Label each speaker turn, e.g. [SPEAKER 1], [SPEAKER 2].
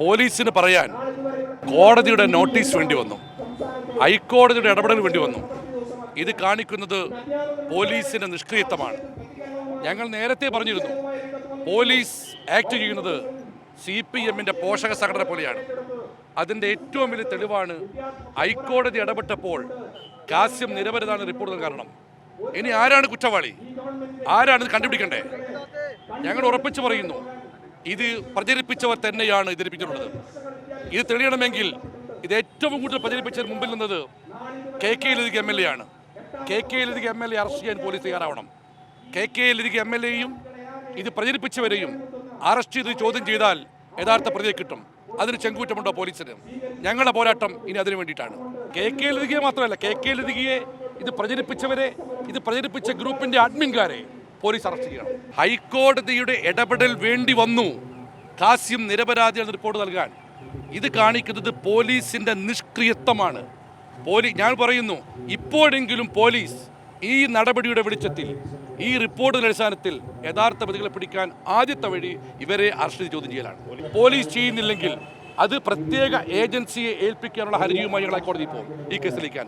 [SPEAKER 1] പോലീസിന് പറയാൻ കോടതിയുടെ നോട്ടീസ് വേണ്ടി വന്നു. ഹൈക്കോടതിയുടെ ഇടപെടൽ വേണ്ടി വന്നു. ഇത് കാണിക്കുന്നത് പോലീസിന്റെ നിഷ്ക്രിയത്വമാണ്. ഞങ്ങൾ നേരത്തെ പറഞ്ഞിരുന്നു പോലീസ് ആക്ട് ചെയ്യുന്നത് സി പി എമ്മിന്റെ പോഷക സംഘടന പോലെയാണ്. അതിന്റെ ഏറ്റവും വലിയ തെളിവാണ് ഹൈക്കോടതി ഇടപെട്ടപ്പോൾ കാസ്യം നിരവധിതാണ് റിപ്പോർട്ട് കാരണം. ഇനി ആരാണ് കുറ്റവാളി? ആരാണ് ഇത് കണ്ടുപിടിക്കണ്ടേ ഞങ്ങൾ ഉറപ്പിച്ചു പറയുന്നു ഇത് പ്രചരിപ്പിച്ചവർ തന്നെയാണ് ഇത് ഇത് തെളിയണമെങ്കിൽ ഇത് ഏറ്റവും കൂടുതൽ പ്രചരിപ്പിച്ചതിന് മുമ്പിൽ നിന്നത് K K Latika M L A ആണ്. K K Latika M L A arrest ചെയ്യാൻ പോലീസ് തയ്യാറാവണം. K K Latika M L എയും ഇത് പ്രചരിപ്പിച്ചവരെയും അറസ്റ്റ് ചെയ്ത് ചോദ്യം ചെയ്താൽ യഥാർത്ഥ പ്രതിയെ കിട്ടും. അതിന് ചെങ്കൂറ്റമുണ്ടോ പോലീസിന്? ഞങ്ങളുടെ പോരാട്ടം ഇനി അതിനു വേണ്ടിയിട്ടാണ്. കെ കെ ലതികയെ മാത്രമല്ല കെ കെ ലതികയെ ഇത് പ്രചരിപ്പിച്ചവരെ ഇത് പ്രചരിപ്പിച്ച ഗ്രൂപ്പിന്റെ അഡ്മിൻകാരെ പോലീസ് അറസ്റ്റ് ചെയ്യണം. ഹൈക്കോടതിയുടെ ഇടപെടൽ വേണ്ടി വന്നു. കാസ്യം നിരപരാധിയാണ് റിപ്പോർട്ട് നൽകാൻ. ഇത് കാണിക്കുന്നത് പോലീസിന്റെ നിഷ്ക്രിയത്വമാണ്. പോലീസ് ഞാൻ പറയുന്നു ഇപ്പോഴെങ്കിലും പോലീസ് ഈ നടപടിയുടെ വെളിച്ചത്തിൽ ഈ റിപ്പോർട്ടിന്റെ അടിസ്ഥാനത്തിൽ യഥാർത്ഥ പ്രതികളെ പിടിക്കാൻ ആദ്യത്തെ വഴി ഇവരെ അറസ്റ്റ് ചെയ്ത് ചോദ്യം ചെയ്യലാണ്. പോലീസ് ചെയ്യുന്നില്ലെങ്കിൽ അത് പ്രത്യേക ഏജൻസിയെ ഏൽപ്പിക്കാനുള്ള ഹർജിയുമായി ഞങ്ങൾ ഹൈക്കോടതിയിൽ പോകും. ഈ കേസിലേക്കാൻ